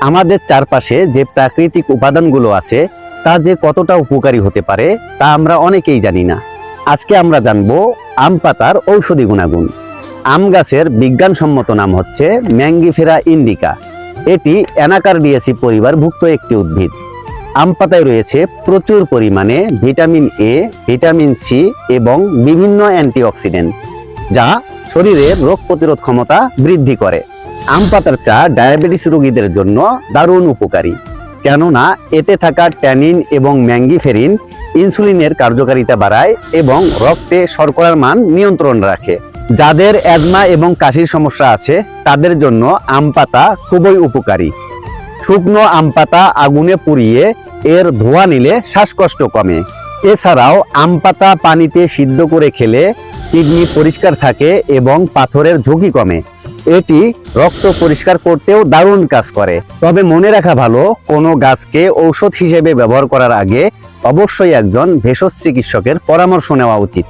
আমাদের চারপাশে যে প্রাকৃতিক উপাদানগুলো আছে, তা যে কতটা উপকারী হতে পারে, তা আমরা অনেকেই জানি না। আজকে আমরা জানব আম পাতার ঔষধি গুণাগুণ। আম গাছের বিজ্ঞানসম্মত নাম হচ্ছে ম্যাঙ্গিফেরা ইন্ডিকা। এটি অ্যানাকার্ডিয়াসি পরিবারভুক্ত একটি উদ্ভিদ। আম পাতায় রয়েছে প্রচুর পরিমাণে ভিটামিন এ, ভিটামিন সি এবং বিভিন্ন অ্যান্টিঅক্সিডেন্ট, যা শরীরের রোগ প্রতিরোধ ক্ষমতা বৃদ্ধি করে। আম পাতার চা ডায়াবেটিস রোগীদের জন্য দারুণ উপকারী। কেননা, এতে থাকা ট্যানিন এবং ম্যাঙ্গিফেরিন ইনসুলিনের কার্যকারিতা বাড়ায় এবং রক্তে শর্করার মান নিয়ন্ত্রণ রাখে। যাদের অ্যাজমা এবং কাশির সমস্যা আছে, তাদের জন্য আম পাতা খুবই উপকারী। শুকনো আম পাতা আগুনে পুড়িয়ে এর ধোঁয়া নিলে শ্বাসকষ্ট কমে। এছাড়াও আম পাতা পানিতে সিদ্ধ করে খেলে কিডনি পরিষ্কার থাকে এবং পাথরের ঝুঁকি কমে। এটি রক্ত পরিষ্কার করতেও দারুণ কাজ করে। তবে মনে রাখা ভালো, কোনো গাছকে ঔষধ হিসেবে ব্যবহার করার আগে অবশ্যই একজন ভেষজ চিকিৎসকের পরামর্শ নেওয়া উচিত।